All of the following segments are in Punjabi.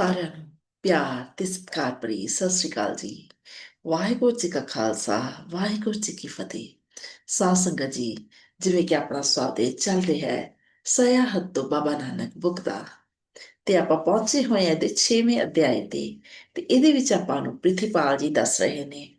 ਸਾਰਿਆਂ ਨੂੰ ਪਿਆਰ ਤੇ ਸਤਿਕਾਰ ਭਰੀ ਸਤਿ ਸ੍ਰੀ ਅਕਾਲ ਜੀ। ਵਾਹਿਗੁਰੂ ਜੀ ਕਾ ਖਾਲਸਾ, ਵਾਹਿਗੁਰੂ ਜੀ ਕੀ ਫਤਿਹ। ਸਾਧ ਸੰਗਤ ਜੀ, ਜਿਵੇਂ ਕਿ ਆਪਣਾ ਸਵਾਗਤ ਚੱਲ ਰਿਹਾ ਹੈ ਸਯਾਹਤ ਤੋਂ ਬਾਬਾ ਨਾਨਕ ਬੁੱਕ ਦਾ। ਤੇ ਆਪਾਂ ਪਹੁੰਚੇ ਹੋਏ ਹਾਂ ਦੇ 6ਵੇਂ ਅਧਿਆਇ ਤੇ। ਤੇ ਇਹਦੇ ਵਿੱਚ ਆਪਾਂ ਨੂੰ ਪ੍ਰਿਥੀਪਾਲ ਜੀ ਦੱਸ ਰਹੇ ਨੇ।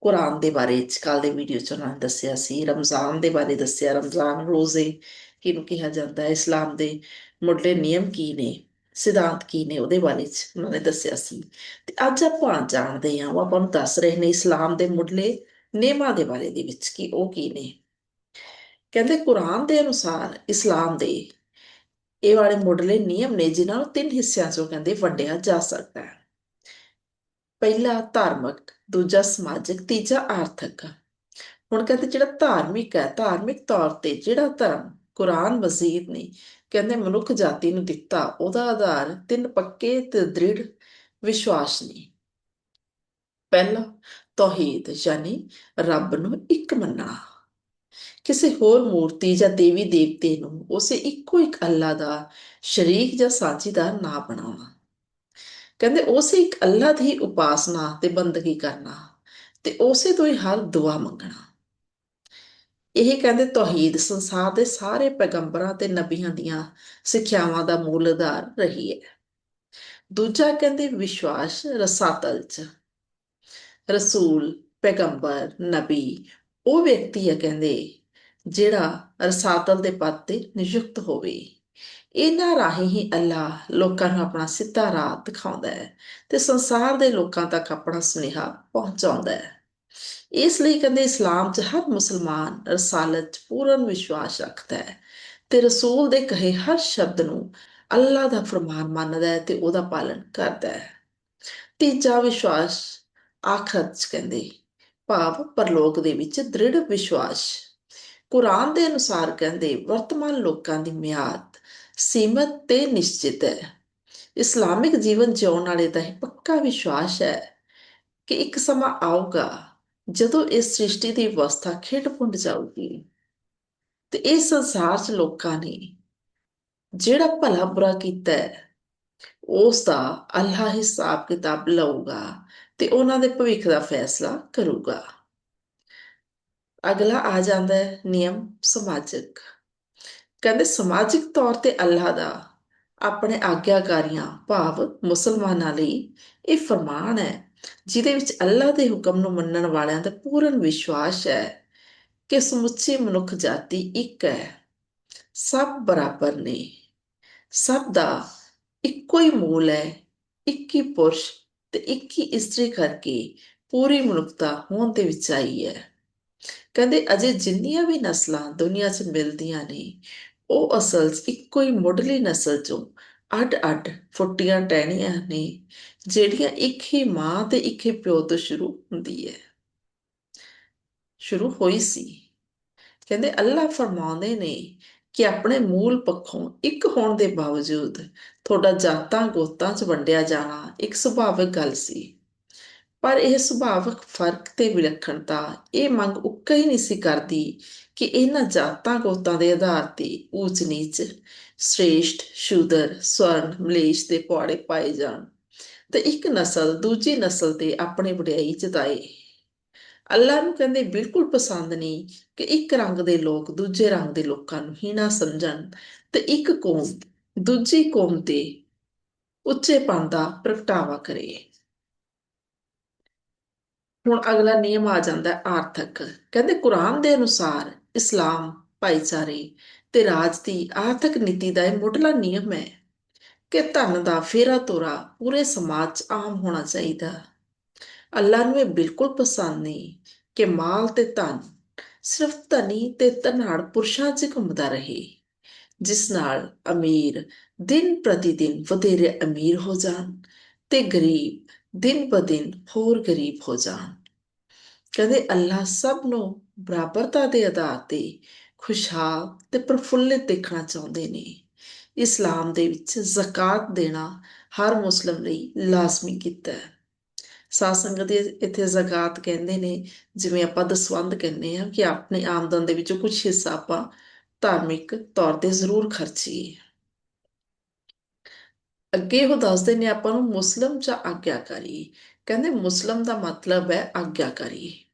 ਕੁਰਾਨ ਦੇ ਬਾਰੇ ਚ ਕੱਲ ਦੇ ਵੀਡੀਓ ਚ ਉਹਨਾਂ ਨੇ ਦੱਸਿਆ ਸੀ, ਰਮਜ਼ਾਨ ਦੇ ਬਾਰੇ ਦੱਸਿਆ, ਰਮਜ਼ਾਨ ਰੋਜ਼ੇ ਕਿਹਨੂੰ ਕਿਹਾ ਜਾਂਦਾ ਹੈ, ਇਸਲਾਮ ਦੇ ਮੁੱਢਲੇ ਨਿਯਮ ਕੀ ਨੇ? ਸਿਧਾਂਤ ਕੀ ਨੇ ਉਹਦੇ ਬਾਰੇ ਚ ਉਹਨਾਂ ਨੇ ਦੱਸਿਆ ਸੀ। ਤੇ ਅੱਜ ਆਪਾਂ ਜਾਣਦੇ ਹਾਂ, ਉਹ ਆਪਾਂ ਨੂੰ ਦੱਸ ਰਹੇ ਨੇ ਇਸਲਾਮ ਦੇ ਮੁੱਢਲੇ ਨਿਯਮਾਂ ਦੇ ਬਾਰੇ ਦੇ ਵਿੱਚ ਕਿ ਉਹ ਕੀ ਨੇ। ਕਹਿੰਦੇ ਕੁਰਾਨ ਦੇ ਅਨੁਸਾਰ ਇਸਲਾਮ ਦੇ ਇਹ ਵਾਲੇ ਮੁੱਢਲੇ ਨਿਯਮ ਨੇ, ਜਿਨ੍ਹਾਂ ਨੂੰ ਤਿੰਨ ਹਿੱਸਿਆਂ 'ਚੋਂ ਕਹਿੰਦੇ ਵੰਡਿਆ ਜਾ ਸਕਦਾ ਹੈ। ਪਹਿਲਾ ਧਾਰਮਿਕ, ਦੂਜਾ ਸਮਾਜਿਕ, ਤੀਜਾ ਆਰਥਿਕ। ਹੁਣ ਕਹਿੰਦੇ ਜਿਹੜਾ ਧਾਰਮਿਕ ਹੈ, ਧਾਰਮਿਕ ਤੌਰ ਤੇ ਜਿਹੜਾ ਧਰਮ ਕੁਰਾਨ ਮਜੀਦ ਨੇ ਕਹਿੰਦੇ ਮਨੁੱਖ ਜਾਤੀ ਨੂੰ ਦਿੱਤਾ, ਉਹਦਾ ਆਧਾਰ ਤਿੰਨ ਪੱਕੇ ਤੇ ਦ੍ਰਿੜ ਵਿਸ਼ਵਾਸ ਨੇ ਪਹਿਲਾ, ਤੌਹੀਦ, ਯਾਨੀ ਰੱਬ ਨੂੰ ਇੱਕ ਮੰਨਣਾ। ਕਿਸੇ ਹੋਰ ਮੂਰਤੀ ਜਾਂ ਦੇਵੀ ਦੇਵਤੇ ਨੂੰ ਉਸੇ ਇੱਕੋ ਇੱਕ ਅੱਲਾ ਦਾ ਸ਼ਰੀਕ ਜਾਂ ਸਾਝੀਦਾਰ ਨਾ ਬਣਾਉਣਾ। ਕਹਿੰਦੇ ਉਸੇ ਇੱਕ ਅੱਲਾ ਦੀ ਉਪਾਸਨਾ ਤੇ ਬੰਦਗੀ ਕਰਨਾ ਤੇ ਉਸੇ ਤੋਂ ਹੀ ਹਰ ਦੁਆ ਮੰਗਣਾ। ਇਹ ਕਹਿੰਦੇ ਤੌਹੀਦ ਸੰਸਾਰ ਦੇ ਸਾਰੇ ਪੈਗੰਬਰਾਂ ਤੇ ਨਬੀਆਂ ਦੀਆਂ ਸਿੱਖਿਆਵਾਂ ਦਾ ਮੂਲ ਆਧਾਰ ਰਹੀ ਹੈ। ਦੂਜਾ ਕਹਿੰਦੇ ਵਿਸ਼ਵਾਸ ਰਸਾਤਲ ਚ। ਰਸੂਲ, ਪੈਗੰਬਰ, ਨਬੀ, ਉਹ ਵਿਅਕਤੀ ਹੈ ਕਹਿੰਦੇ, ਜਿਹੜਾ ਰਸਾਤਲ ਦੇ ਪਦ ਤੇ ਨਿਯੁਕਤ ਹੋਵੇ। ਇਹਨਾਂ ਰਾਹੀਂ ਹੀ ਅੱਲਾ ਲੋਕਾਂ ਨੂੰ ਆਪਣਾ ਸਿੱਧਾ ਰਾਹ ਦਿਖਾਉਂਦਾ ਹੈ ਤੇ ਸੰਸਾਰ ਦੇ ਲੋਕਾਂ ਤੱਕ ਆਪਣਾ ਸੁਨੇਹਾ ਪਹੁੰਚਾਉਂਦਾ ਹੈ। ਇਸ ਲਈ ਕਹਿੰਦੇ ਇਸਲਾਮ 'ਚ ਹਰ ਮੁਸਲਮਾਨ ਰਸਾਲਤ 'ਚ ਪੂਰਨ ਵਿਸ਼ਵਾਸ ਰੱਖਦਾ ਹੈ ਤੇ ਰਸੂਲ ਦੇ ਕਹੇ ਹਰ ਸ਼ਬਦ ਨੂੰ ਅੱਲਾ ਦਾ ਫਰਮਾਨ ਮੰਨਦਾ ਹੈ ਤੇ ਉਹਦਾ ਪਾਲਣ ਕਰਦਾ ਹੈ। ਤੀਜਾ ਵਿਸ਼ਵਾਸ ਆਖਰਤ 'ਚ ਕਹਿੰਦੇ ਭਾਵ ਪਰਲੋਕ ਦੇ ਵਿੱਚ ਦ੍ਰਿੜ ਵਿਸ਼ਵਾਸ। ਕੁਰਾਨ ਦੇ ਅਨੁਸਾਰ ਕਹਿੰਦੇ ਵਰਤਮਾਨ ਲੋਕਾਂ ਦੀ ਮਿਆਦ ਸੀਮਤ ਤੇ ਨਿਸ਼ਚਿਤ ਹੈ। ਇਸਲਾਮਿਕ ਜੀਵਨ ਜਿਉਣ ਵਾਲੇ ਦਾ ਇਹ ਪੱਕਾ ਵਿਸ਼ਵਾਸ ਹੈ ਕਿ ਇੱਕ ਸਮਾਂ ਆਊਗਾ ਜਦੋਂ ਇਸ ਸ੍ਰਿਸ਼ਟੀ ਦੀ ਅਵਸਥਾ ਖੇਡ ਪੁੰਡ ਜਾਊਗੀ, ਤੇ ਇਹ ਸੰਸਾਰ 'ਚ ਲੋਕਾਂ ਨੇ ਜਿਹੜਾ ਭਲਾ ਬੁਰਾ ਕੀਤਾ ਹੈ ਉਸ ਦਾ ਅੱਲਾਹ ਹਿਸਾਬ ਕਿਤਾਬ ਲਊਗਾ ਤੇ ਉਹਨਾਂ ਦੇ ਭਵਿੱਖ ਦਾ ਫੈਸਲਾ ਕਰੂਗਾ। ਅਗਲਾ ਆ ਜਾਂਦਾ ਹੈ ਨਿਯਮ ਸਮਾਜਿਕ। ਕਹਿੰਦੇ ਸਮਾਜਿਕ ਤੌਰ ਤੇ ਅੱਲਾ ਦਾ ਆਪਣੇ ਆਗਿਆਕਾਰੀਆਂ, ਭਾਵ ਮੁਸਲਮਾਨਾਂ ਲਈ ਇਹ ਫਰਮਾਨ ਹੈ ਜਿਹਦੇ ਵਿੱਚ ਅੱਲਾਹ ਦੇ ਹੁਕਮ ਨੂੰ ਮੰਨਣ ਵਾਲਿਆਂ ਦਾ ਪੂਰਨ ਵਿਸ਼ਵਾਸ ਹੈ ਕਿ ਸਮੁੱਚੀ ਮਨੁੱਖ ਜਾਤੀ ਇੱਕ ਹੈ। ਸਭ ਬਰਾਬਰ ਨੇ। ਸਭ ਦਾ ਇੱਕੋ ਹੀ ਮੂਲ ਹੈ, ਇੱਕ ਹੀ ਪੁਰਸ਼ ਤੇ ਇੱਕ ਹੀ ਇਸਤਰੀ ਕਰਕੇ ਪੂਰੀ ਮਨੁੱਖਤਾ ਹੋਣ ਦੇ ਵਿੱਚ ਆਈ ਹੈ। ਕਹਿੰਦੇ ਅਜੇ ਜਿੰਨੀਆਂ ਵੀ ਨਸਲਾਂ ਦੁਨੀਆ 'ਚ ਮਿਲਦੀਆਂ ਨੇ, ਉਹ ਅਸਲ 'ਚ ਇੱਕੋ ਹੀ ਮੁੱਢਲੀ ਨਸਲ 'ਚੋਂ ਅੱਡ-ਅੱਡ ਫੁੱਟੀਆਂ ਟਹਿਣੀਆਂ ਨੇ ਜਿਹੜੀਆਂ ਇੱਕ ਹੀ ਮਾਂ ਤੇ ਇੱਕ ਹੀ ਪਿਓ ਤੋਂ ਸ਼ੁਰੂ ਹੁੰਦੀ ਹੈ। ਸ਼ੁਰੂ ਹੋਈ ਸੀ। ਕਹਿੰਦੇ ਅੱਲਾ ਫਰਮਾਉਂਦੇ ਨੇ ਕਿ ਆਪਣੇ ਮੂਲ ਪੱਖੋਂ ਇੱਕ ਹੋਣ ਦੇ ਬਾਵਜੂਦ ਤੁਹਾਡਾ ਜਾਤਾਂ ਗੋਤਾਂ 'ਚ ਵੰਡਿਆ ਜਾਣਾ ਇੱਕ ਸੁਭਾਵਿਕ ਗੱਲ ਸੀ। ਪਰ ਇਹ ਸੁਭਾਵਿਕ ਫ਼ਰਕ ਤੇ ਵਿਲੱਖਣਤਾ ਇਹ ਮੰਗ ਉੱਕਾ ਹੀ ਨਹੀਂ ਸੀ ਕਰਦੀ ਕਿ ਇਹਨਾਂ ਜਾਤਾਂ ਗੋਤਾਂ ਦੇ ਆਧਾਰ ਤੇ ਊਚ ਨੀਚ ਸ੍ਰੇਸ਼ਟ, ਸ਼ੂਦਰ, ਸਵਰਨ, ਮਲੇਸ਼ ਦੇ ਪੌੜੇ ਪਾਏ ਜਾਣ। ਤੇ ਇੱਕ ਨਸਲ ਦੂਜੀ ਨਸਲ ਤੇ ਆਪਣੀ ਵਡਿਆਈ ਜਤਾਏ। ਅੱਲਾ ਨੂੰ ਕਹਿੰਦੇ ਬਿਲਕੁਲ ਪਸੰਦ ਨਹੀਂ ਕਿ ਇੱਕ ਰੰਗ ਦੇ ਲੋਕ ਦੂਜੇ ਰੰਗ ਦੇ ਲੋਕਾਂ ਨੂੰ ਹੀਣਾ ਸਮਝਣ ਤੇ ਇੱਕ ਕੌਮ ਦੂਜੀ ਕੌਮ ਤੇ ਉੱਚੇਪਣ ਦਾ ਪ੍ਰਗਟਾਵਾ ਕਰੇ। ਹੁਣ ਅਗਲਾ ਨਿਯਮ ਆ ਜਾਂਦਾ ਹੈ ਆਰਥਿਕ। ਕਹਿੰਦੇ ਕੁਰਾਨ ਦੇ ਅਨੁਸਾਰ ਇਸਲਾਮ, ਭਾਈਚਾਰੇ ਤੇ ਰਾਜ ਦੀ ਆਰਥਿਕ ਨੀਤੀ ਦਾ ਇਹ ਮੁੱਢਲਾ ਨਿਯਮ ਹੈ। ਕਿ ਧਨ ਦਾ ਫੇਰਾ ਤੋਰਾ ਪੂਰੇ ਸਮਾਜ 'ਚ ਆਮ ਹੋਣਾ ਚਾਹੀਦਾ ਅੱਲਾ ਨੂੰ ਇਹ ਬਿਲਕੁਲ ਪਸੰਦ ਨਹੀਂ ਕਿ ਮਾਲ ਤੇ ਧਨ, ਸਿਰਫ ਧਨੀ ਤੇ ਧਨਾੜ ਪੁਰਸ਼ਾਂ 'ਚ ਘੁੰਮਦਾ ਰਹੇ, ਜਿਸ ਨਾਲ ਅਮੀਰ ਦਿਨ ਪ੍ਰਤੀ ਦਿਨ ਵਧੇਰੇ ਅਮੀਰ ਹੋ ਜਾਣ ਤੇ ਗਰੀਬ ਦਿਨ ਬ ਦਿਨ ਹੋਰ ਗਰੀਬ ਹੋ ਜਾਣ। ਕਹਿੰਦੇ ਅੱਲਾ ਸਭ ਨੂੰ ਬਰਾਬਰਤਾ ਦੇ ਆਧਾਰ ਤੇ ਖੁਸ਼ਹਾਲ ਤੇ ਪ੍ਰਫੁੱਲਿਤ ਦੇਖਣਾ ਚਾਹੁੰਦੇ ਨੇ। ਇਸਲਾਮ ਦੇ ਵਿੱਚ ਜ਼ਕਾਤ ਦੇਣਾ ਹਰ ਮੁਸਲਮ ਲਈ ਲਾਜ਼ਮੀ ਕੀਤਾ ਹੈ। ਸਾਧ ਸੰਗਤ ਇੱਥੇ ਜ਼ਕਾਤ ਕਹਿੰਦੇ ਨੇ, ਜਿਵੇਂ ਆਪਾਂ ਦਸਵੰਦ ਕਹਿੰਦੇ ਆ ਕਿ ਆਪਣੇ ਆਮਦਨ ਦੇ ਵਿੱਚੋਂ ਕੁਝ ਹਿੱਸਾ ਆਪਾਂ ਧਾਰਮਿਕ ਤੌਰ ਤੇ ਜ਼ਰੂਰ ਖਰਚੀਏ। ਅੱਗੇ ਉਹ ਦੱਸਦੇ ਨੇ ਆਪਾਂ ਨੂੰ ਮੁਸਲਮ ਜਾਂ ਆਗਿਆਕਾਰੀ। ਕਹਿੰਦੇ ਮੁਸਲਮ ਦਾ ਮਤਲਬ ਹੈ ਆਗਿਆਕਾਰੀ।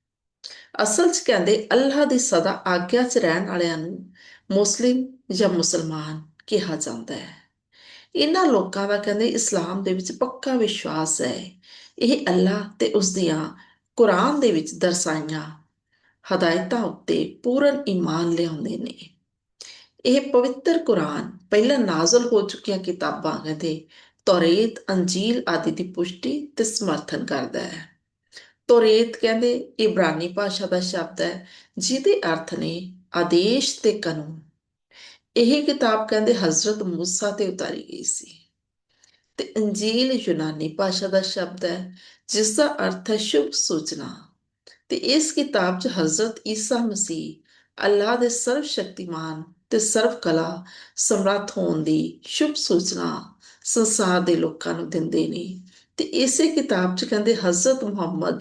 ਅਸਲ 'ਚ ਕਹਿੰਦੇ ਅੱਲਾਹ ਦੀ ਸਦਾ ਆਗਿਆ 'ਚ ਰਹਿਣ ਵਾਲਿਆਂ ਨੂੰ ਮੁਸਲਿਮ ਜਾਂ ਮੁਸਲਮਾਨ ਕਿਹਾ ਜਾਂਦਾ ਹੈ। ਇਹਨਾਂ ਲੋਕਾਂ ਦਾ ਕਹਿੰਦੇ ਇਸਲਾਮ ਦੇ ਵਿੱਚ ਪੱਕਾ ਵਿਸ਼ਵਾਸ ਹੈ। ਇਹ ਅੱਲਾਹ ਤੇ ਉਸ ਦੀਆਂ ਕੁਰਾਨ ਦੇ ਵਿੱਚ ਦਰਸਾਈਆਂ ਹਦਾਇਤਾਂ ਉੱਤੇ ਪੂਰਨ ਈਮਾਨ ਲਿਆਉਂਦੇ ਨੇ। ਇਹ ਪਵਿੱਤਰ ਕੁਰਾਨ ਪਹਿਲਾਂ ਨਾਜ਼ਲ ਹੋ ਚੁੱਕੀਆਂ ਕਿਤਾਬਾਂ ਕਹਿੰਦੇ ਤੌਰੇਤ, ਅੰਜੀਲ ਆਦਿ ਦੀ ਪੁਸ਼ਟੀ ਤੇ ਸਮਰਥਨ ਕਰਦਾ ਹੈ। ਤੌਰੇਤ ਕਹਿੰਦੇ ਇਬਰਾਨੀ ਭਾਸ਼ਾ ਦਾ ਸ਼ਬਦ ਹੈ, ਜਿਹਦੇ ਅਰਥ ਨੇ ਆਦੇਸ਼ ਤੇ ਕਾਨੂੰਨ। ਇਹ ਕਿਤਾਬ ਕਹਿੰਦੇ ਹਜ਼ਰਤ ਮੂਸਾ ਤੇ ਉਤਾਰੀ ਗਈ ਸੀ। ਤੇ ਅੰਜੀਲ ਯੂਨਾਨੀ ਭਾਸ਼ਾ ਦਾ ਸ਼ਬਦ ਹੈ ਜਿਸ ਦਾ ਅਰਥ ਹੈ ਸ਼ੁਭ ਸੂਚਨਾ। ਤੇ ਇਸ ਕਿਤਾਬ 'ਚ ਹਜ਼ਰਤ ਈਸਾ ਮਸੀਹ ਅੱਲਾਹ ਦੇ ਸਰਵ ਸ਼ਕਤੀਮਾਨ ਤੇ ਸਰਵ ਕਲਾ ਸਮਰੱਥ ਹੋਣ ਦੀ ਸ਼ੁਭ ਸੂਚਨਾ ਸੰਸਾਰ ਦੇ ਲੋਕਾਂ ਨੂੰ ਦਿੰਦੇ ਨੇ। ਤੇ ਇਸੇ ਕਿਤਾਬ 'ਚ ਕਹਿੰਦੇ ਹਜ਼ਰਤ ਮੁਹੰਮਦ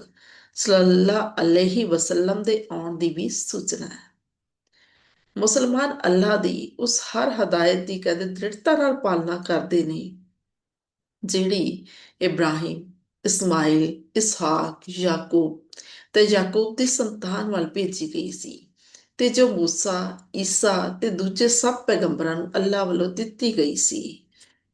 ਸੱਲੱਲਾਹੁ ਅਲੈਹਿ ਵਸੱਲਮ ਦੇ ਆਉਣ ਦੀ ਵੀ ਸੂਚਨਾ ਹੈ। ਮੁਸਲਮਾਨ ਅੱਲਾਹ ਦੀ ਉਸ ਹਰ ਹਦਾਇਤ ਦੀ ਕਹਿੰਦੇ ਦ੍ਰਿੜਤਾ ਨਾਲ ਪਾਲਣਾ ਕਰਦੇ ਨੇ ਜਿਹੜੀ ਇਬਰਾਹਿਮ ਇਸਮਾਇਲ ਇਸਹਾਕ ਯਾਕੂਬ ਤੇ ਯਾਕੂਬ ਦੀ ਸੰਤਾਨ ਵੱਲ ਭੇਜੀ ਗਈ ਸੀ ਤੇ ਜੋ موسی ਈਸਾ ਤੇ ਦੂਜੇ ਸਭ ਪੈਗੰਬਰਾਂ ਨੂੰ ਅੱਲਾਹ ਵੱਲੋਂ ਦਿੱਤੀ ਗਈ ਸੀ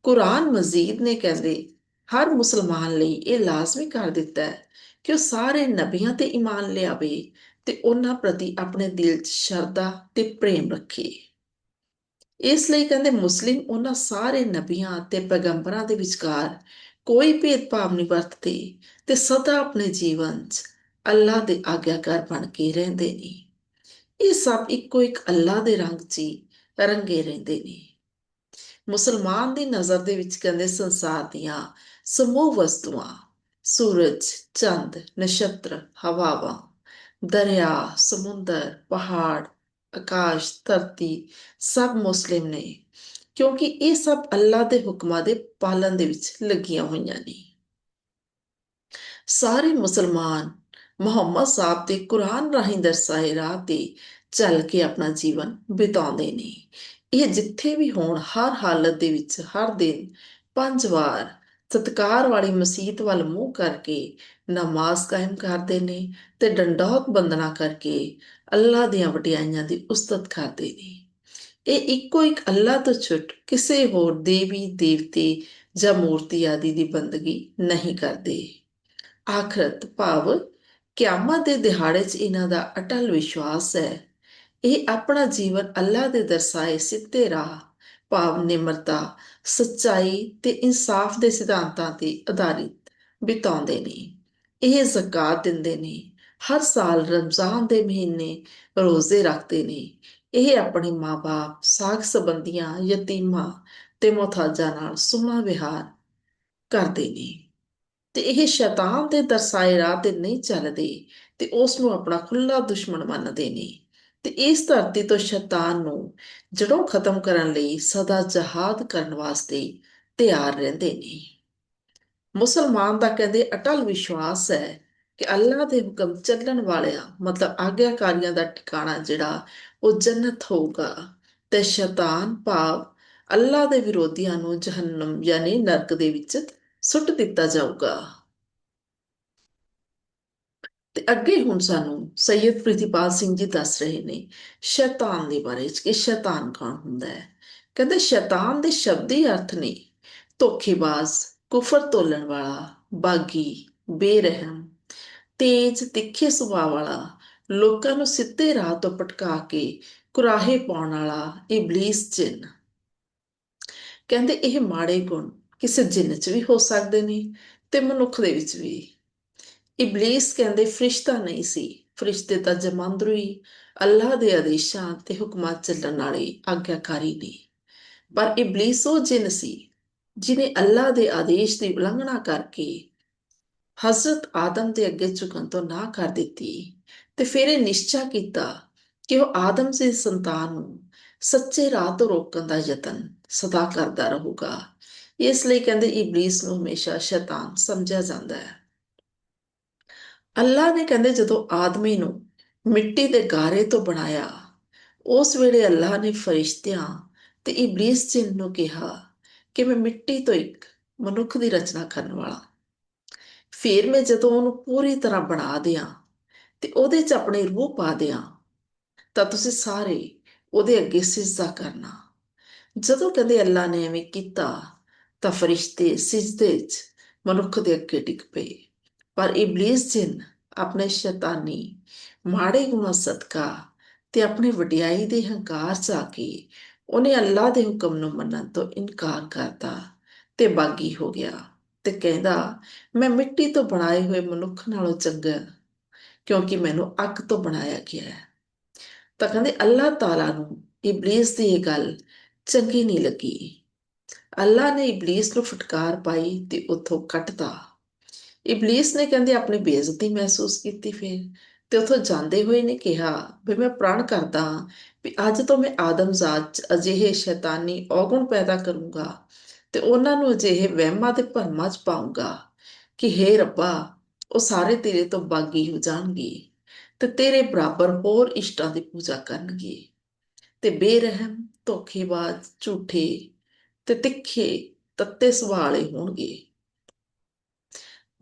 ਕੁਰਾਨ ਮਜ਼ੀਦ ਨੇ ਕਹਿੰਦੇ ਹਰ ਮੁਸਲਮਾਨ ਲਈ ਇਹ ਲਾਜ਼ਮੀ ਕਰ ਦਿੱਤਾ ਹੈ ਕਿ ਉਹ ਸਾਰੇ ਨਬੀਆਂ ਤੇ ਈਮਾਨ ਲਿਆਵੇ ਤੇ ਉਹਨਾਂ ਪ੍ਰਤੀ ਆਪਣੇ ਦਿਲ 'ਚ ਸ਼ਰਧਾ ਤੇ ਪ੍ਰੇਮ ਰੱਖੇ। ਇਸ ਲਈ ਕਹਿੰਦੇ ਮੁਸਲਿਮ ਉਹਨਾਂ ਸਾਰੇ ਨਬੀਆਂ ਤੇ ਪੈਗੰਬਰਾਂ ਦੇ ਵਿਚਕਾਰ ਕੋਈ ਭੇਦਭਾਵ ਨਹੀਂ ਵਰਤਦੇ ਤੇ ਸਦਾ ਆਪਣੇ ਜੀਵਨ 'ਚ ਅੱਲਾ ਦੇ ਆਗਿਆਕਾਰ ਬਣ ਕੇ ਰਹਿੰਦੇ ਨੇ। ਇਹ ਸਭ ਇੱਕੋ ਇੱਕ ਅੱਲਾ ਦੇ ਰੰਗ 'ਚ ਹੀ ਰੰਗੇ ਰਹਿੰਦੇ ਨੇ। ਮੁਸਲਮਾਨ ਦੀ ਨਜ਼ਰ ਦੇ ਵਿੱਚ ਕਹਿੰਦੇ ਸੰਸਾਰ ਦੀਆਂ ਸਮੂਹ ਵਸਤੂਆਂ, ਸੂਰਜ, ਚੰਦ, ਨਛੱਤਰ, ਹਵਾਵਾਂ ਦਰਿਆ, ਸਮੁੰਦਰ, ਪਹਾੜ, ਆਕਾਸ਼, ਧਰਤੀ ਸਭ ਮੁਸਲਿਮ ਨੇ, ਕਿਉਂਕਿ ਇਹ ਸਭ ਅੱਲਾ ਦੇ ਹੁਕਮਾਂ ਦੇ ਪਾਲਣ ਦੇ ਵਿੱਚ ਲੱਗੀਆਂ ਹੋਈਆਂ ਨੇ। ਸਾਰੇ ਮੁਸਲਮਾਨ ਮੁਹੰਮਦ ਸਾਹਿਬ ਦੇ ਕੁਰਾਨ ਰਾਹੀਂ ਦਰਸਾਏ ਰਾਹ ਤੇ ਚੱਲ ਕੇ ਆਪਣਾ ਜੀਵਨ ਬਿਤਾਉਂਦੇ ਨੇ। ਇਹ ਜਿੱਥੇ ਵੀ ਹੋਣ, ਹਰ ਹਾਲਤ ਦੇ ਵਿੱਚ ਹਰ ਦਿਨ ਪੰਜ ਵਾਰ ਸਤਕਾਰ ਵਾਲੀ ਮਸਜਿਦ ਵੱਲ ਮੂੰਹ ਕਰਕੇ ਨਮਾਜ਼ ਕਾਇਮ ਕਰਦੇ ਨੇ ਤੇ ਡੰਡੌਤ ਬੰਦਨਾ ਕਰਕੇ ਅੱਲਾ ਦੀਆਂ ਵਟਿਆਈਆਂ ਦੀ ਉਸਤਤ ਕਰਦੇ ਨੇ। ਇਹ ਇੱਕੋ ਇੱਕ ਅੱਲਾ ਤੋਂ ਛੁੱਟ ਕਿਸੇ ਹੋਰ ਦੇਵੀ, ਦੇਵਤੇ ਜਾਂ ਮੂਰਤੀ ਆਦਿ ਦੀ ਬੰਦਗੀ ਨਹੀਂ ਕਰਦੇ। ਆਖਰਤ ਭਾਵ ਕਿਆਮਤ ਦੇ ਦਿਹਾੜੇ 'ਚ ਇਹਨਾਂ ਦਾ ਅਟਲ ਵਿਸ਼ਵਾਸ ਹੈ। ਇਹ ਆਪਣਾ ਜੀਵਨ ਅੱਲਾ ਦੇ ਦਰਸਾਏ ਸਿੱਧੇ ਰਾਹ ਭਾਵ ਨਿਮਰਤਾ, ਸੱਚਾਈ ਤੇ ਇਨਸਾਫ ਦੇ ਸਿਧਾਂਤਾਂ ਤੇ ਆਧਾਰਿਤ ਬਿਤਾਉਂਦੇ ਨੇ। ਇਹ ਜ਼ਕਾਤ ਦਿੰਦੇ ਨੇ। ਹਰ ਸਾਲ ਰਮਜ਼ਾਨ ਦੇ ਮਹੀਨੇ ਰੋਜ਼ੇ ਰੱਖਦੇ ਨੇ। ਇਹ ਆਪਣੇ ਮਾਪੇ ਸਾਖ ਸੰਬੰਧੀਆਂ, ਯਤੀਮਾਂ ਤੇ ਮੁਹਤਾਜਾਂ ਨਾਲ ਸੁਮਾ ਵਿਹਾਰ ਕਰਦੇ ਨੇ। ਤੇ ਇਹ ਸ਼ੈਤਾਨ ਦੇ ਦਰਸਾਏ ਰਾਹ ਤੇ ਨਹੀਂ ਚੱਲਦੇ ਤੇ ਉਸ ਨੂੰ ਆਪਣਾ ਖੁੱਲਾ ਦੁਸ਼ਮਣ ਮੰਨਦੇ ਨੇ। ਤੇ ਇਸ ਧਰਤੀ ਤੋਂ ਸ਼ੈਤਾਨ ਨੂੰ ਜੜੋਂ ਖਤਮ ਕਰਨ ਲਈ ਸਦਾ ਜਹਾਦ ਕਰਨ ਵਾਸਤੇ ਤਿਆਰ ਰਹਿੰਦੇ ਨੇ। ਮੁਸਲਮਾਨ ਦਾ ਕਹਿੰਦੇ ਅਟਲ ਵਿਸ਼ਵਾਸ ਹੈ ਕਿ ਅੱਲਾਹ ਦੇ ਹੁਕਮ ਚੱਲਣ ਵਾਲਿਆਂ, ਮਤਲਬ ਆਗਿਆਕਾਰੀਆਂ ਦਾ ਟਿਕਾਣਾ ਜਿਹੜਾ, ਉਹ ਜੰਨਤ ਹੋਊਗਾ ਤੇ ਸ਼ੈਤਾਨ ਭਾਵ ਅੱਲਾਹ ਦੇ ਵਿਰੋਧੀਆਂ ਨੂੰ ਜਹੰਨਮ, ਯਾਨੀ ਨਰਕ ਦੇ ਵਿੱਚ ਸੁੱਟ ਦਿੱਤਾ ਜਾਊਗਾ। ਤੇ ਅੱਗੇ ਹੁਣ ਸਾਨੂੰ ਸੈਯਦ ਪ੍ਰਿਤੀਪਾਲ ਸਿੰਘ ਜੀ ਦੱਸ ਰਹੇ ਨੇ ਸ਼ੈਤਾਨ ਦੇ ਬਾਰੇ ਕਿ ਸ਼ੈਤਾਨ ਕੌਣ ਹੁੰਦਾ ਹੈ। ਕਹਿੰਦੇ ਸ਼ੈਤਾਨ ਦੇ ਸ਼ਬਦੀ ਅਰਥ ਨੇ ਧੋਖੇਬਾਜ਼, ਕੁਫਰ ਤੋਲਣ ਵਾਲਾ, ਬਾਗੀ, ਬੇਰਹਿਮ, ਤੇਜ, ਤਿੱਖੇ ਸੁਭਾਅ ਵਾਲਾ, ਲੋਕਾਂ ਨੂੰ ਸਿੱਧੇ ਰਾਹ ਤੋਂ ਭਟਕਾ ਕੇ ਕੁਰਾਹੇ ਪਾਉਣ ਵਾਲਾ, ਇਬਲਿਸ ਜਿੰਨ। ਕਹਿੰਦੇ ਇਹ ਮਾੜੇ ਗੁਣ ਕਿਸੇ ਜਿੰਨ 'ਚ ਵੀ ਹੋ ਸਕਦੇ ਨੇ ਤੇ ਮਨੁੱਖ ਦੇ ਵਿੱਚ ਵੀ। ਇਬਲਿਸ ਕਹਿੰਦੇ ਫਰਿਸ਼ਤਾ ਨਹੀਂ ਸੀ ਫਰਿਸ਼ਤੇ ਤਾਂ ਜਮਾਂਦਰੂਈ ਅੱਲਾਹ ਦੇ ਆਦੇਸ਼ਾਂ ਤੇ ਹੁਕਮਾਂ ਚੱਲਣ ਵਾਲੇ ਆਗਿਆਕਾਰੀ ਨੇ ਪਰ ਇਬਲਿਸ ਉਹ ਜਿੰਨ ਸੀ ਜਿਨੇ ਅੱਲਾਹ ਦੇ ਆਦੇਸ਼ ਦੀ ਉਲੰਘਣਾ ਕਰਕੇ ਹਜ਼ਰਤ ਆਦਮ ਦੇ ਅੱਗੇ ਝੁਕਣ ਤੋਂ ਨਾ ਕਰ ਦਿੱਤੀ ਤੇ ਫਿਰ ਇਹ ਨਿਸ਼ਚਾ ਕੀਤਾ ਕਿ ਉਹ ਆਦਮ ਦੇ ਸੰਤਾਨ ਨੂੰ ਸੱਚੇ ਰਾਹ ਤੋਂ ਰੋਕਣ ਦਾ ਯਤਨ ਸਦਾ ਕਰਦਾ ਰਹੂਗਾ ਇਸ ਲਈ ਕਹਿੰਦੇ ਇਬਲਿਸ ਨੂੰ ਹਮੇਸ਼ਾ ਸ਼ੈਤਾਨ ਸਮਝਿਆ ਜਾਂਦਾ ਹੈ ਅੱਲਾ ਨੇ ਕਹਿੰਦੇ ਜਦੋਂ ਆਦਮੀ ਨੂੰ ਮਿੱਟੀ ਦੇ ਗਾਰੇ ਤੋਂ ਬਣਾਇਆ, ਉਸ ਵੇਲੇ ਅੱਲਾ ਨੇ ਫਰਿਸ਼ਤਿਆਂ ਤੇ ਇਬਲਿਸ ਜਿਨ ਨੂੰ ਕਿਹਾ ਕਿ ਮੈਂ ਮਿੱਟੀ ਤੋਂ ਇੱਕ ਮਨੁੱਖ ਦੀ ਰਚਨਾ ਕਰਨ ਵਾਲਾ। ਫਿਰ ਮੈਂ ਜਦੋਂ ਉਹਨੂੰ ਪੂਰੀ ਤਰ੍ਹਾਂ ਬਣਾ ਦਿਆਂ ਤੇ ਉਹਦੇ 'ਚ ਆਪਣੀ ਰੂਹ ਪਾ ਦਿਆਂ, ਤਾਂ ਤੁਸੀਂ ਸਾਰੇ ਉਹਦੇ ਅੱਗੇ ਸਿਜਦਾ ਕਰਨਾ। ਜਦੋਂ ਕਹਿੰਦੇ ਅੱਲਾ ਨੇ ਐਵੇਂ ਕੀਤਾ, ਤਾਂ ਫਰਿਸ਼ਤੇ ਸਿਜਦੇ 'ਚ ਮਨੁੱਖ ਦੇ ਅੱਗੇ ਡਿੱਗ ਪਏ। ਪਰ ਇਬਲਿਸ ਜਿਨ ਆਪਣੇ ਸ਼ੈਤਾਨੀ ਮਾੜੇ ਗੁਣਾਂ ਸਦਕਾ ਤੇ ਆਪਣੇ ਵਡਿਆਈ ਦੇ ਹੰਕਾਰ 'ਚ ਆ ਕੇ ਉਹਨੇ ਅੱਲਾ ਦੇ ਹੁਕਮ ਨੂੰ ਮੰਨਣ ਤੋਂ ਇਨਕਾਰ ਕਰਤਾ ਤੇ ਬਾਗੀ ਹੋ ਗਿਆ ਤੇ ਕਹਿੰਦਾ, ਮੈਂ ਮਿੱਟੀ ਤੋਂ ਬਣਾਏ ਹੋਏ ਮਨੁੱਖ ਨਾਲੋਂ ਚੰਗਾ ਕਿਉਂਕਿ ਮੈਨੂੰ ਅੱਗ ਤੋਂ ਬਣਾਇਆ ਗਿਆ ਹੈ। ਤਾਂ ਕਹਿੰਦੇ, ਅੱਲਾਹ ਤਾਲਾ ਨੂੰ ਇਬਲਿਸ ਦੀ ਇਹ ਗੱਲ ਚੰਗੀ ਨਹੀਂ ਲੱਗੀ। ਅੱਲਾਹ ਨੇ ਇਬਲਿਸ ਨੂੰ ਫਟਕਾਰ ਪਾਈ ਤੇ ਉੱਥੋਂ ਕੱਟਤਾ। ਇਬਲਿਸ ਨੇ ਕਹਿੰਦੇ ਆਪਣੀ ਬੇਇੱਜ਼ਤੀ ਮਹਿਸੂਸ ਕੀਤੀ ਫਿਰ ਤੇ ਉੱਥੋਂ ਜਾਂਦੇ ਹੋਏ ਨੇ ਕਿਹਾ, ਵੀ ਮੈਂ ਪ੍ਰਣ ਕਰਦਾ ਵੀ ਅੱਜ ਤੋਂ ਮੈਂ ਆਦਮਜ਼ਾਦ ਚ ਅਜਿਹੇ ਸ਼ੈਤਾਨੀ ਔਗਣ ਪੈਦਾ ਕਰੂੰਗਾ ਤੇ ਉਹਨਾਂ ਨੂੰ ਅਜਿਹੇ ਵਹਿਮਾਂ ਤੇ ਭਰਮਾਂ ਚ ਪਾਉਂਗਾ ਕਿ हे ਰੱਬਾ, ਉਹ ਸਾਰੇ ਤੇਰੇ ਤੋਂ ਬਾਗੀ ਹੋ ਜਾਣਗੇ ਤੇ ਤੇਰੇ ਬਰਾਬਰ ਹੋਰ ਇਸ਼ਟਾਂ ਦੀ ਪੂਜਾ ਕਰਨਗੇ ਤੇ ਬੇਰਹਿਮ, ਧੋਖੇਬਾਜ਼, ਝੂਠੇ ਤੇ ਤਿੱਖੇ ਤੱਤੇ ਸੁਭਾਲੇ ਹੋਣਗੇ।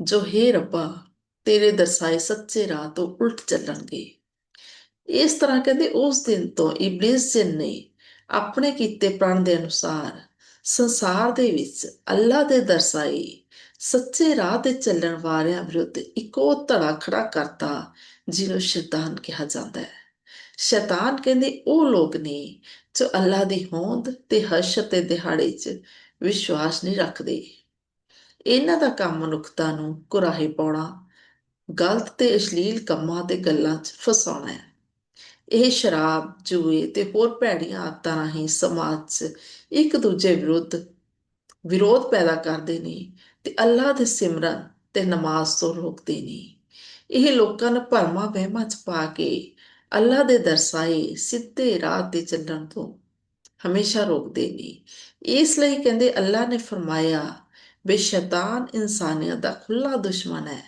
ਜੋ ਹੈ ਰੱਬਾ, ਤੇਰੇ ਦਰਸਾਏ ਸੱਚੇ ਰਾਹ ਤੋਂ ਉਲਟ ਚੱਲਣਗੇ ਇਸ ਤਰ੍ਹਾਂ ਕਹਿੰਦੇ ਉਸ ਦਿਨ ਤੋਂ ਇਬਲਿਸ ਜਿਨ ਨੇ ਆਪਣੇ ਕੀਤੇ ਪ੍ਰਣ ਦੇ ਅਨੁਸਾਰ ਸੰਸਾਰ ਦੇ ਵਿੱਚ ਅੱਲਾ ਦੇ ਦਰਸਾਏ ਸੱਚੇ ਰਾਹ ਤੇ ਚੱਲਣ ਵਾਲਿਆਂ ਵਿਰੁੱਧ ਇੱਕੋ ਧੜਾ ਖੜਾ ਕਰਤਾ, ਜਿਹਨੂੰ ਸ਼ੈਤਾਨ ਕਿਹਾ ਜਾਂਦਾ ਹੈ। ਸ਼ੈਤਾਨ ਕਹਿੰਦੇ ਉਹ ਲੋਕ ਨੇ ਜੋ ਅੱਲਾ ਦੀ ਹੋਂਦ ਤੇ ਹਰਸ਼ ਤੇ ਦਿਹਾੜੇ 'ਚ ਵਿਸ਼ਵਾਸ ਨਹੀਂ ਰੱਖਦੇ। ਇਹਨਾਂ ਦਾ ਕੰਮ ਮਨੁੱਖਤਾ ਨੂੰ ਕੁਰਾਹੇ ਪਾਉਣਾ, ਗਲਤ ਤੇ ਅਸ਼ਲੀਲ ਕੰਮਾਂ ਤੇ ਗੱਲਾਂ 'ਚ ਫਸਾਉਣਾ ਹੈ। ਇਹ ਸ਼ਰਾਬ, ਜੂਏ ਤੇ ਹੋਰ ਭੈੜੀਆਂ ਆਦਤਾਂ ਰਾਹੀਂ ਸਮਾਜ 'ਚ ਇੱਕ ਦੂਜੇ ਵਿਰੁੱਧ ਵਿਰੋਧ ਪੈਦਾ ਕਰਦੇ ਨੇ ਤੇ ਅੱਲਾਹ ਦੇ ਸਿਮਰਨ ਤੇ ਨਮਾਜ਼ ਤੋਂ ਰੋਕਦੇ ਨੇ। ਇਹ ਲੋਕਾਂ ਨੂੰ ਭਰਮਾਂ ਵਹਿਮਾਂ 'ਚ ਪਾ ਕੇ ਅੱਲਾਹ ਦੇ ਦਰਸਾਏ ਸਿੱਧੇ ਰਾਹ ਤੇ ਚੱਲਣ ਤੋਂ ਹਮੇਸ਼ਾ ਰੋਕਦੇ ਨੇ। ਇਸ ਲਈ ਕਹਿੰਦੇ ਅੱਲਾਹ ਨੇ ਫਰਮਾਇਆ ਬੇ ਸ਼ੈਤਾਨ ਇਨਸਾਨੀਅਤ ਦਾ ਖੁੱਲਾ ਦੁਸ਼ਮਣ ਹੈ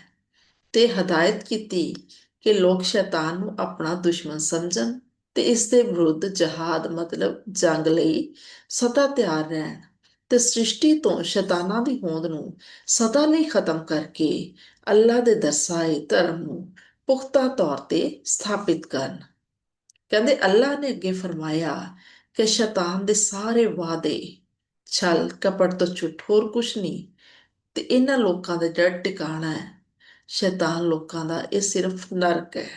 ਤੇ ਹਦਾਇਤ ਕੀਤੀ ਕਿ ਲੋਕ ਸ਼ੈਤਾਨ ਨੂੰ ਆਪਣਾ ਦੁਸ਼ਮਣ ਸਮਝਣ ਤੇ ਇਸ ਦੇ ਵਿਰੁੱਧ ਜਹਾਦ, ਮਤਲਬ ਜੰਗ ਲਈ ਸਦਾ ਤਿਆਰ ਰਹਿਣ ਤੇ ਸ੍ਰਿਸ਼ਟੀ ਤੋਂ ਸ਼ੈਤਾਨਾਂ ਦੀ ਹੋਂਦ ਨੂੰ ਸਦਾ ਲਈ ਖਤਮ ਕਰਕੇ ਅੱਲਾ ਦੇ ਦਰਸਾਏ ਧਰਮ ਨੂੰ ਪੁਖਤਾ ਤੌਰ ਤੇ ਸਥਾਪਿਤ ਕਰਨ। ਕਹਿੰਦੇ ਅੱਲਾ ਨੇ ਅੱਗੇ ਫਰਮਾਇਆ ਕਿ ਸ਼ੈਤਾਨ ਦੇ ਸਾਰੇ ਵਾਅਦੇ ਛਲ ਕਪਟ ਤੋਂ ਛੁੱਟ ਹੋਰ ਕੁਛ ਨਹੀਂ। ਤੇ ਇਹਨਾਂ ਲੋਕਾਂ ਦਾ ਜਿਹੜਾ ਟਿਕਾਣਾ ਹੈ, ਸ਼ੈਤਾਨ ਲੋਕਾਂ ਦਾ, ਇਹ ਸਿਰਫ ਨਰਕ ਹੈ।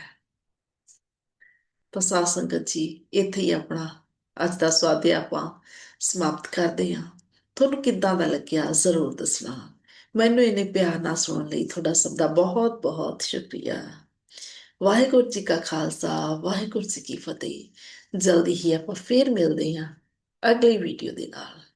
ਤਾਂ ਸਾਧ ਸੰਗਤ ਜੀ, ਇੱਥੇ ਹੀ ਆਪਣਾ ਅੱਜ ਦਾ ਸਵਾਦੇ ਆਪਾਂ ਸਮਾਪਤ ਕਰਦੇ ਹਾਂ। ਤੁਹਾਨੂੰ ਕਿੱਦਾਂ ਦਾ ਲੱਗਿਆ ਜ਼ਰੂਰ ਦੱਸਣਾ। ਮੈਨੂੰ ਇਹਨੇ ਪਿਆਰ ਨਾਲ ਸੁਣਨ ਲਈ ਤੁਹਾਡਾ ਸਭ ਦਾ ਬਹੁਤ ਬਹੁਤ ਸ਼ੁਕਰੀਆ। ਵਾਹਿਗੁਰੂ ਜੀ ਕਾ ਖਾਲਸਾ, ਵਾਹਿਗੁਰੂ ਜੀ ਕੀ ਫਤਿਹ। ਜਲਦੀ ਹੀ ਆਪਾਂ ਫੇਰ ਮਿਲਦੇ ਹਾਂ ਅਗਲੀ ਵੀਡੀਓ ਦੇ ਨਾਲ।